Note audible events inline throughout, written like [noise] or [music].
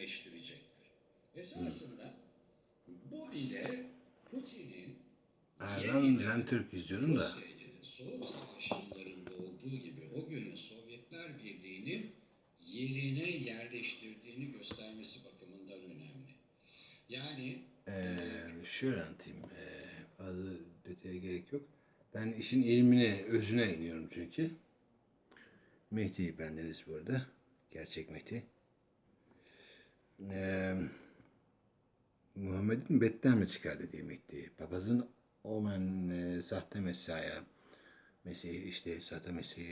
derinleştirecektir. Esasında bu bile Putin'in ben Türk izliyorum da. Soğuk Savaş yıllarında olduğu gibi o günün Sovyetler Birliği'ni yerine yerleştirdiğini göstermesi bakımından önemli. Yani Ee, şöyle anlatayım. Ee, fazla detaya gerek yok. Ben işin ilmine, özüne iniyorum çünkü. Mehdi bendeniz bu arada. Gerçek Mehdi. Ee, Muhammed'in betten mi çıkardı diye Mehdi. Papazın olmayan e, sahte Mesiha'ya, Mesih işte sahte Mesih,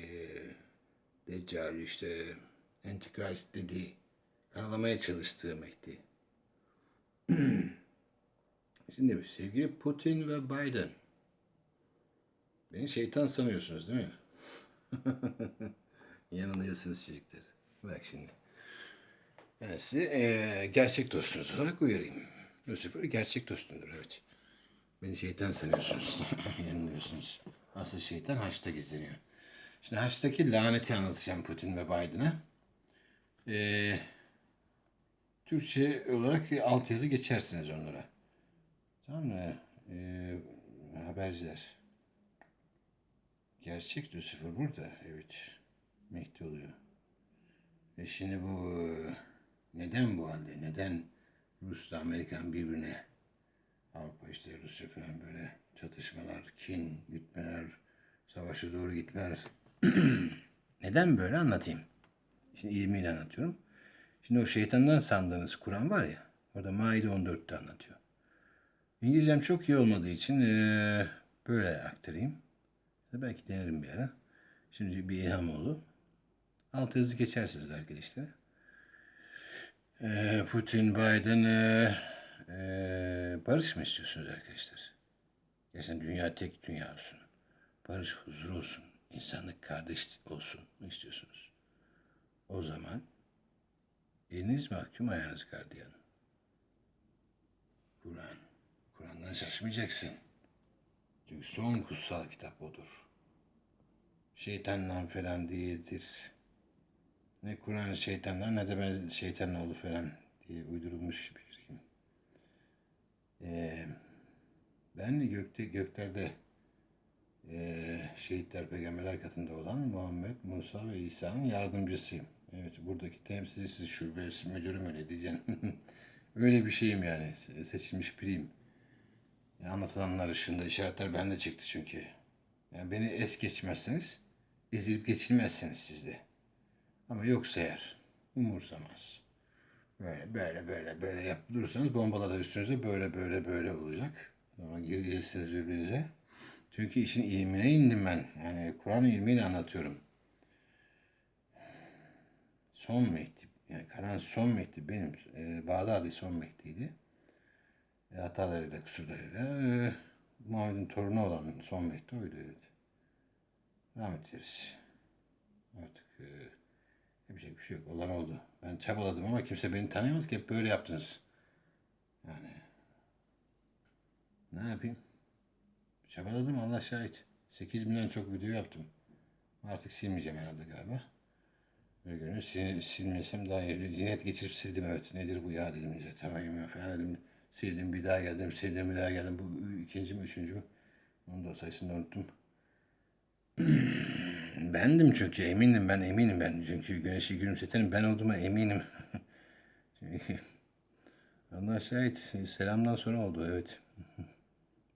Deccal işte Antichrist dedi. Kanalamaya çalıştığı Mehdi. [clears throat] Şimdi sevgili Putin ve Biden. Beni şeytan sanıyorsunuz değil mi? [laughs] Yanılıyorsunuz çocuklar. Bak şimdi. Ben size eee, gerçek dostunuz olarak uyarayım. Lucifer gerçek dostumdur evet. Beni şeytan sanıyorsunuz. [laughs] Yanılıyorsunuz. Asıl şeytan haçta gizleniyor. Şimdi haçtaki laneti anlatacağım Putin ve Biden'a. Eee Türkçe olarak altyazı geçersiniz onlara. Tamam mı? Ee, haberciler. Gerçek Lucifer burada. Evet. Mehdi oluyor. E şimdi bu e, neden bu halde? Neden Rus'la Amerikan birbirine Avrupa işte Rusya falan böyle çatışmalar, kin gütmeler, savaşa doğru gitmeler. [clears throat] neden böyle anlatayım. Şimdi ilmiyle anlatıyorum. Şimdi o şeytandan sandığınız Kur'an var ya, orada Maide 14'te anlatıyor. İngilizcem çok iyi olmadığı için eee, böyle aktarayım. Belki denerim bir ara. Şimdi bir ilham oldu. Alt yazı geçersiniz arkadaşlar. Eee, Putin, Biden eee, eee, barış mı istiyorsunuz arkadaşlar? Gerçekten dünya tek dünya olsun. Barış, huzur olsun. insanlık kardeş olsun mu istiyorsunuz? O zaman eliniz mahkum ayağınız gardiyan. Kur'an. Kur'an'dan şaşmayacaksın. Çünkü son kutsal kitap odur. Şeytandan falan değildir. Ne Kur'an şeytandan ne de ben şeytanın oğlu falan diye uydurulmuş biriyim. Ee, ben gökte, göklerde ee, şehitler peygamberler katında olan Muhammed, Musa ve İsa'nın yardımcısıyım. Evet buradaki temsilcisi şubesi müdürüm öyle diyeceğim. [laughs] öyle bir şeyim yani se- seçilmiş biriyim. Ya anlatılanlar ışığında işaretler bende çıktı çünkü. Yani beni es geçmezseniz ezilip geçilmezsiniz sizde. Ama yoksa eğer umursamaz. Böyle böyle böyle böyle yapıp durursanız bombalar da üstünüze böyle böyle böyle olacak. Ama gireceksiniz birbirinize. Çünkü işin ilmine indim ben. Yani Kur'an ilmiyle anlatıyorum. Son Mehdi. Yani kalan son Mehdi benim. E, Bağdadi son Mehdi'ydi. E, hatalarıyla, kusurlarıyla. E, Muhammed'in torunu olan son Mehdi oydu. Evet. Rahmet ederiz. Artık e, yapacak bir şey yok. Olan oldu. Ben çabaladım ama kimse beni tanıyamadı ki. Hep böyle yaptınız. Yani ne yapayım? Çabaladım Allah şahit. 8 milyon çok video yaptım. Artık silmeyeceğim herhalde galiba. Bir günü sil, silmesem daha iyi. Zinet geçirip sildim evet. Nedir bu ya dedim. İşte, tamam ya falan dedim. Sildim bir daha geldim. Sildim bir daha geldim. Bu ikinci mi üçüncü mü? Onun da sayısını unuttum. [clears throat] Bendim çünkü eminim ben eminim ben. Çünkü güneşi gülümsetenin ben olduğuma eminim. [laughs] Allah şahit selamdan sonra oldu evet.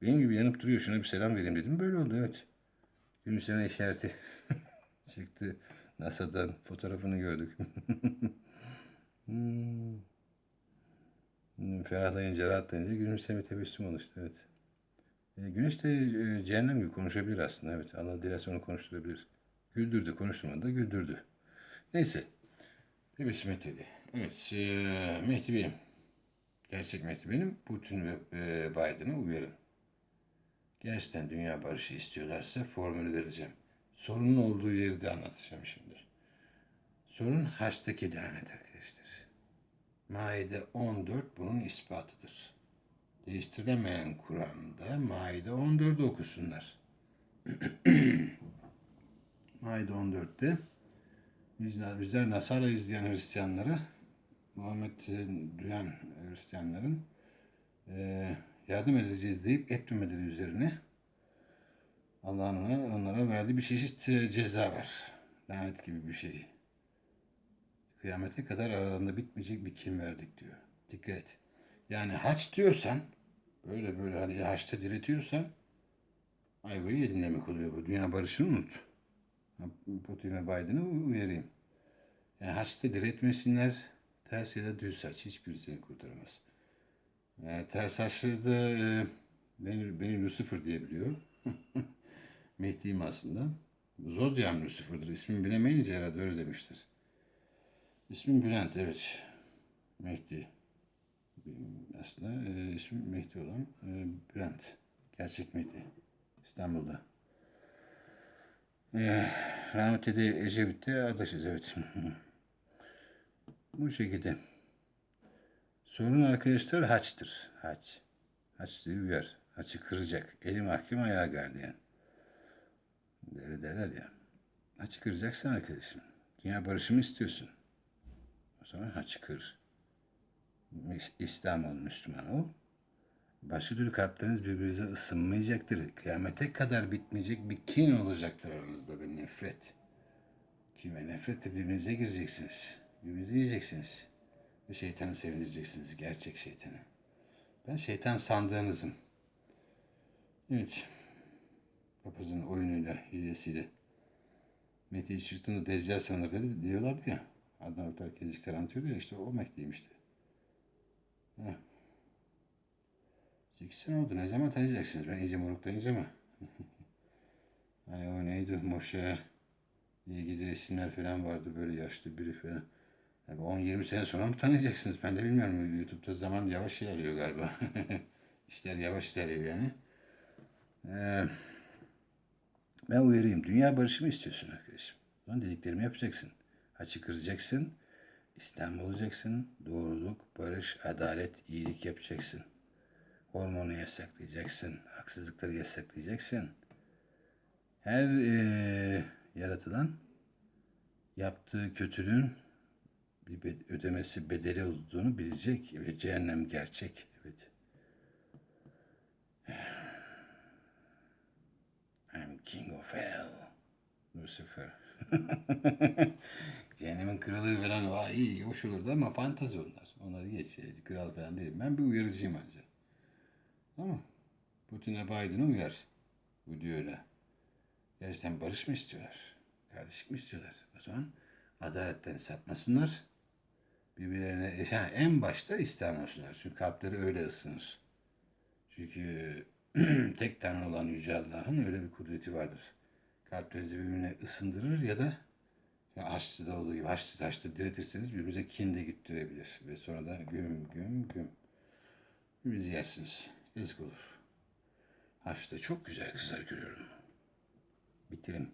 Benim gibi yanıp duruyor şuna bir selam vereyim dedim. Böyle oldu evet. Gülümseme işareti [laughs] çıktı. NASA'dan fotoğrafını gördük. [laughs] Hmm, Ferahlayınca rahatlayınca gülümseme tebessüm oluştu evet. E, güneş de e, cehennem gibi konuşabilir aslında evet. Allah dilerse onu konuşturabilir. Güldürdü konuşturmadı da güldürdü. Neyse. Tebessüm et dedi. Evet. E, Mehdi benim. Gerçek Mehdi benim. Putin ve e, Biden'ı uyarın. Gerçekten dünya barışı istiyorlarsa formülü vereceğim. Sorunun olduğu yeri de anlatacağım şimdi. Sorun haçtaki lanet arkadaşlar. Maide 14 bunun ispatıdır. Değiştirilemeyen Kur'an'da Maide 14'ü okusunlar. [clears throat] Maide 14'te bizler, bizler Nasara izleyen Hristiyanlara Muhammed'i duyan Hristiyanların e, yardım edeceğiz deyip etmemeleri üzerine Allah'ın onlara verdiği bir çeşit e, ceza var. Lanet gibi bir şey. Kıyamete kadar aralarında bitmeyecek bir kin verdik diyor. Dikkat et. Yani haç diyorsan, böyle böyle hani haçta diretiyorsan ayvayı yedin demek oluyor bu. Dünya barışını unut. Putin ve Biden'ı uyarayım. Yani haçta diretmesinler, ters ya da düz saç hiçbiri seni kurtaramaz. Yani ters saçları da e, beni, beni Lucifer diyebiliyor. [laughs] Mehdi'yim aslında. Zodyam Lucifer'dır. İsmini bilemeyince herhalde öyle demiştir. İsmim Bülent, evet. Mehdi. Aslında e, ismim Mehdi olan e, Bülent. Gerçek Mehdi. İstanbul'da. E, rahmetli de Ecevit'le adaşız, evet. Bu şekilde. Sorun arkadaşlar haçtır. Haç. Haç diye uyar. Haçı kıracak. Eli mahkum ayağı gardiyan. Böyle derler ya. Haçı kıracaksın arkadaşım. Dünya barışımı istiyorsun. O zaman haçı kır. İslam ol, Müslüman ol. Başka türlü kalpleriniz birbirinize ısınmayacaktır. Kıyamete kadar bitmeyecek bir kin olacaktır aranızda bir nefret. Kin ve nefretle birbirinize gireceksiniz. Birbirinizi yiyeceksiniz. Ve şeytanı sevindireceksiniz. Gerçek şeytanı. Ben şeytan sandığınızım. Evet. Papazın oyunuyla, hilesiyle. Mehdi'yi çıktığında Deccal sanır dedi diyorlardı ya. Adnan Oktar Kezikler anlatıyordu ya işte o Mehdi'ymiş de. Heh. 8 sene oldu. Ne zaman tanıyacaksınız? Ben iyice moruklayınca ama. [laughs] hani o neydi? Moşe ilgili resimler falan vardı. Böyle yaşlı biri falan. Yani 10-20 sene sonra mı tanıyacaksınız? Ben de bilmiyorum. YouTube'da zaman yavaş ilerliyor galiba. [laughs] İşler yavaş ilerliyor yani. Ee, ben uyarayım. Dünya barışı mı istiyorsun arkadaşım? Zaman dediklerimi yapacaksın. Açı kıracaksın. İslam olacaksın. Doğruluk, barış, adalet, iyilik yapacaksın. Hormonu yasaklayacaksın. Haksızlıkları yasaklayacaksın. Her eee, yaratılan yaptığı kötülüğün bir ödemesi bedeli olduğunu bilecek ve cehennem gerçek. Evet. I'm king of hell. Lucifer. [laughs] Cehennemin kralı falan vay iyi hoş olurdu ama fantazi onlar. Onları geç. e, Kral falan değilim. Ben bir uyarıcıyım ancak. Tamam. Putin'e Biden'ı uyar. Bu diyorlar. Gerçekten barış mı istiyorlar? Kardeşlik mi istiyorlar? O zaman adaletten sapmasınlar. Birbirlerine yani en başta İslam olsunlar. Çünkü kalpleri öyle ısınır. Çünkü [clears throat] tek tanrı olan Yüce Allah'ın öyle bir kudreti vardır. Kalplerinizi birbirine ısındırır ya da ya Haçlı'da olduğu gibi Haçlı taşta diretirseniz birbirinize kin de gittirebilir. Ve sonra da güm güm güm. Birbirinizi yersiniz. Yazık olur. Haçlı'da çok güzel kızlar görüyorum. Bitirim.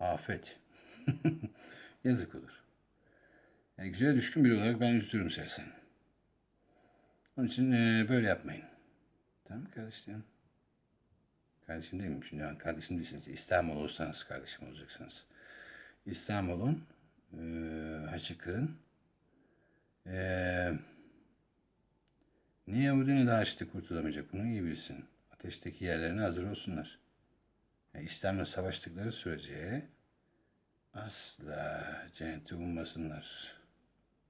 Afet. [laughs] Yazık olur. Yani güzel düşkün biri olarak ben üzülürüm sersen. Onun için eee, böyle yapmayın. Tamam mı kardeşlerim? Kardeşim değil miyim şimdi? Yani kardeşim değilsiniz. İslam olursanız kardeşim olacaksınız. İslam olun. Eee haçı kırın. Eee niye ne de Haçlı kurtulamayacak bunu iyi bilsin. Ateşteki yerlerine hazır olsunlar. Yani İslam'la savaştıkları sürece asla cenneti ummasınlar.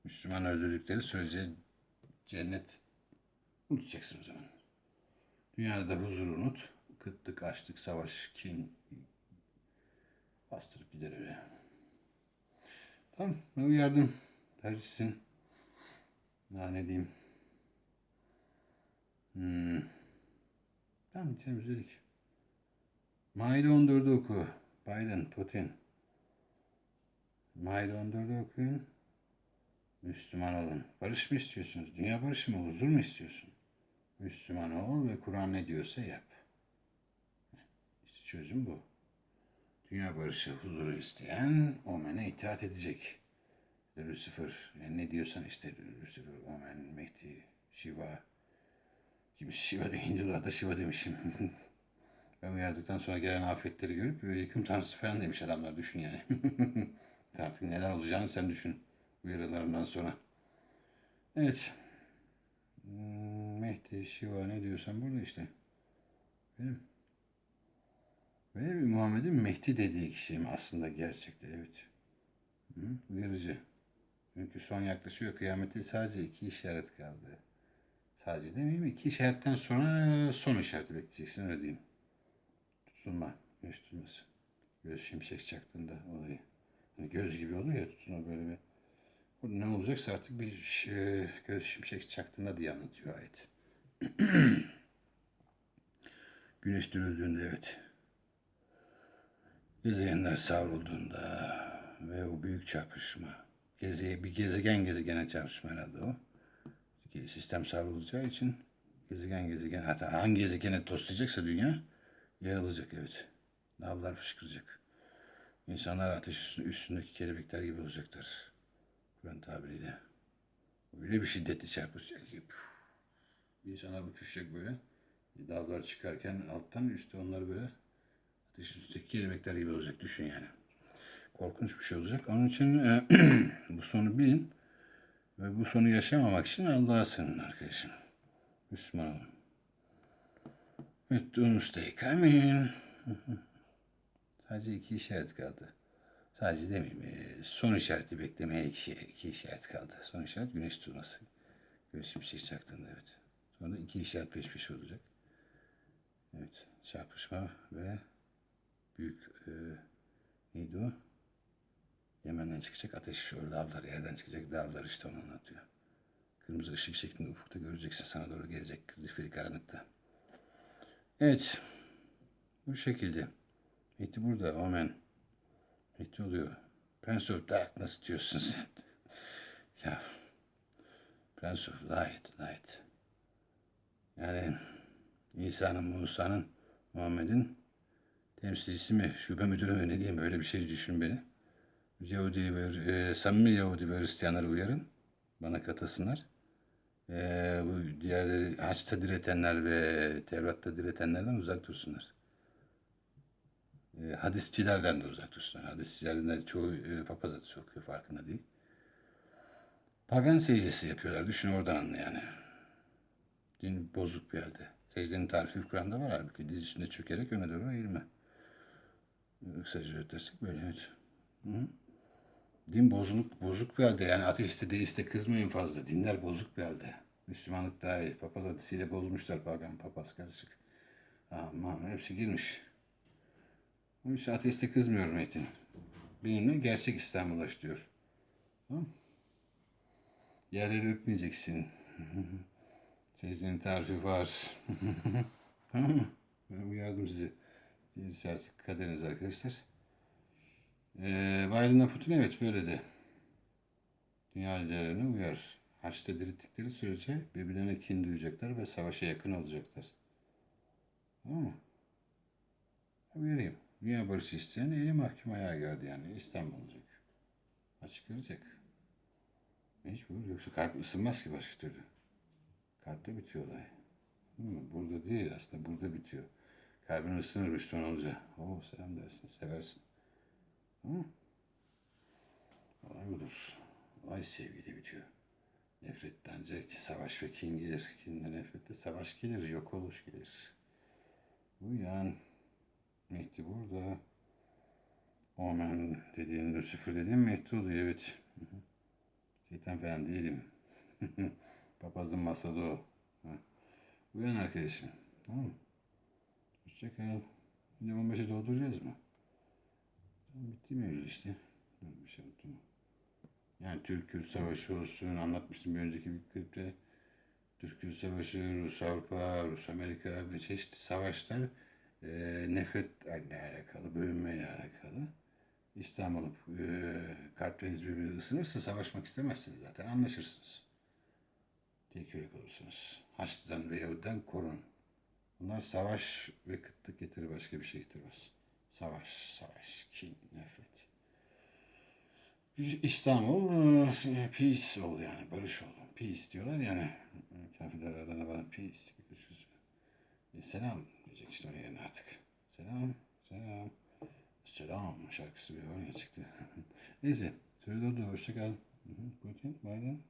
Müslüman öldürdükleri sürece cennet unutacaksın o zaman. Dünyada huzuru unut. Kıtlık, açlık, savaş, kin bastırıp gider öyle. Tamam, ben uyardım. Tercihsin. Daha ne diyeyim. Hmm. Tamam, temizledik. Maide 14'ü oku. Biden, Putin. Maide 14'ü okuyun. Müslüman olun. Barış mı istiyorsunuz? Dünya barışı mı? Huzur mu istiyorsun? Müslüman ol ve Kur'an ne diyorsa yap. İşte çözüm bu. Dünya barışı, huzuru isteyen Omen'e itaat edecek. Lucifer, yani ne diyorsan işte Lucifer, Omen, Mehdi, Shiva gibi Shiva de Hindularda Shiva demişim. [laughs] ben uyardıktan sonra gelen afetleri görüp yıkım tanrısı falan demiş adamlar düşün yani. [laughs] Artık neler olacağını sen düşün uyarılarından sonra. Evet. Hmm, Mehdi, Şiva ne diyorsan burada işte. Benim. Ve Muhammed'in Mehdi dediği kişiyim aslında gerçekte evet. Hı, uyarıcı. Çünkü son yaklaşıyor kıyamete sadece iki işaret kaldı. Sadece demeyeyim iki işaretten sonra son işareti bekleyeceksin öyle diyeyim. Tutulma, göz tutulması. Göz şimşek çaktığında olayı. Hani göz gibi oluyor ya tutulma böyle bir. Burada ne olacaksa artık bir şey, göz şimşek çaktığında diye anlatıyor ayet. [clears throat] Güneş dürüldüğünde evet. Gezegenler savrulduğunda ve o büyük çarpışma. Gezeye, bir gezegen gezegene çarpışma herhalde o. Sistem savrulacağı için gezegen gezegen hatta hangi gezegene toslayacaksa dünya yarılacak evet. Lavlar fışkıracak. İnsanlar ateş üstündeki kelebekler gibi olacaklar. Kur'an tabiriyle. Öyle bir şiddetli çarpışacak ki. İnsanlar uçuşacak böyle. Dağlar çıkarken alttan üstte onlar böyle ateş üstteki kelebekler gibi olacak. Düşün yani. Korkunç bir şey olacak. Onun için e, [clears throat] bu sonu bilin. Ve bu sonu yaşamamak için Allah'a sığının arkadaşım. Müslüman olun. Doomsday coming. [laughs] Sadece iki işaret kaldı. Sadece demeyeyim. e, Son işareti beklemeye iki, iki işaret kaldı. Son işaret güneş tutulması. Göz şimşek çaktığında evet. Sonra iki işaret peş peşe olacak. Evet. Çarpışma ve büyük e, neydi o? Yemen'den çıkacak ateş o lavlar yerden çıkacak lavlar işte onu anlatıyor. Kırmızı ışık şeklinde ufukta göreceksin sana doğru gelecek zifiri karanlıkta. Evet. Bu şekilde. Mehdi burada. Omen. Mehdi oluyor. Prince of Darkness diyorsun sen. [laughs] ya. Prince of Light. Light. Yani İsa'nın, Musa'nın, Muhammed'in temsilcisi mi, şube müdürü mü ne diyeyim öyle bir şey düşün beni. Yahudi ve e, samimi Yahudi ve Hristiyanları uyarın. Bana katılsınlar. E, bu diğerleri Haç'ta diretenler ve Tevrat'ta diretenlerden uzak dursunlar. E, hadisçilerden de uzak dursunlar. Hadisçilerden de çoğu e, papaz adı okuyor farkında değil. Pagan secdesi yapıyorlar. Düşün oradan anla yani. Din bozuk bir halde. Secdenin tarifi Kur'an'da var halbuki. Diz üstünde çökerek öne doğru eğilme. Kısaca ötersek böyle evet. Din bozuluk, bozuk bir halde. Yani ateiste, deiste kızmayın fazla. Dinler bozuk bir halde. Müslümanlık dahil. Papaz hadisiyle bozmuşlar pagan, papaz karışık. Aman hepsi girmiş. O yüzden ateiste kızmıyorum Metin. Benimle gerçek İslam ulaş diyor. Tamam Yerleri öpmeyeceksin. [laughs] Secdenin tarifi var. [laughs] tamam mı? Ben uyardım sizi. Artık kaderiniz arkadaşlar. Ee, Biden'la Putin evet böyle de. Dünya liderlerine uyar. Haçta dirilttikleri sürece birbirlerine kin duyacaklar ve savaşa yakın olacaklar. Tamam mı? Uyarayım. Dünya barışı isteyen eli mahkum ayağa geldi yani. İslam olacak. Açık verecek. Mecbur. Yoksa kalp ısınmaz ki başka türlü. Kalpte bitiyor olay. Mi? Burada değil aslında burada bitiyor. Kalbin ısınır Müslüman olunca. Oo selam dersin, seversin. Hı? Olay budur. Olay sevgiyle bitiyor. Nefretten ancak savaş ve kin gelir. Kinle nefretle savaş gelir, yok oluş gelir. Uyan. Mehdi burada. Omen dediğin, Lucifer dediğin Mehdi oluyor evet. Şeytan falan değilim. [laughs] Papazın masalı o. Uyan arkadaşım. Tamam mı? Hoşçakal. Yine 15'e dolduracağız mı? Bitti mi öyle işte? Dur bir şey unuttum. Yani Türk-Kürt Savaşı olsun anlatmıştım bir önceki bir klipte. Türk-Kürt Savaşı, Rus-Avrupa, Rus-Amerika ve çeşitli savaşlar e, nefretle alakalı, bölünmeyle alakalı. İslam olup e, kalpleriniz birbirine ısınırsa savaşmak istemezsiniz zaten anlaşırsınız. Tek yürek olursunuz. Haçlı'dan ve Yahudi'den korun. Bunlar savaş ve kıtlık getirir başka bir şey getirmez. Savaş, savaş, kin, nefret. İslam ol, e, peace ol yani, barış ol. Peace diyorlar yani. Kafirler adına bana peace. Görüşürüz. E, selam diyecek işte onun yerine artık. Selam, selam. Selam şarkısı bir oraya çıktı. [laughs] Neyse, söyle oldu. Hoşça kal. Hı hı, Putin, Biden.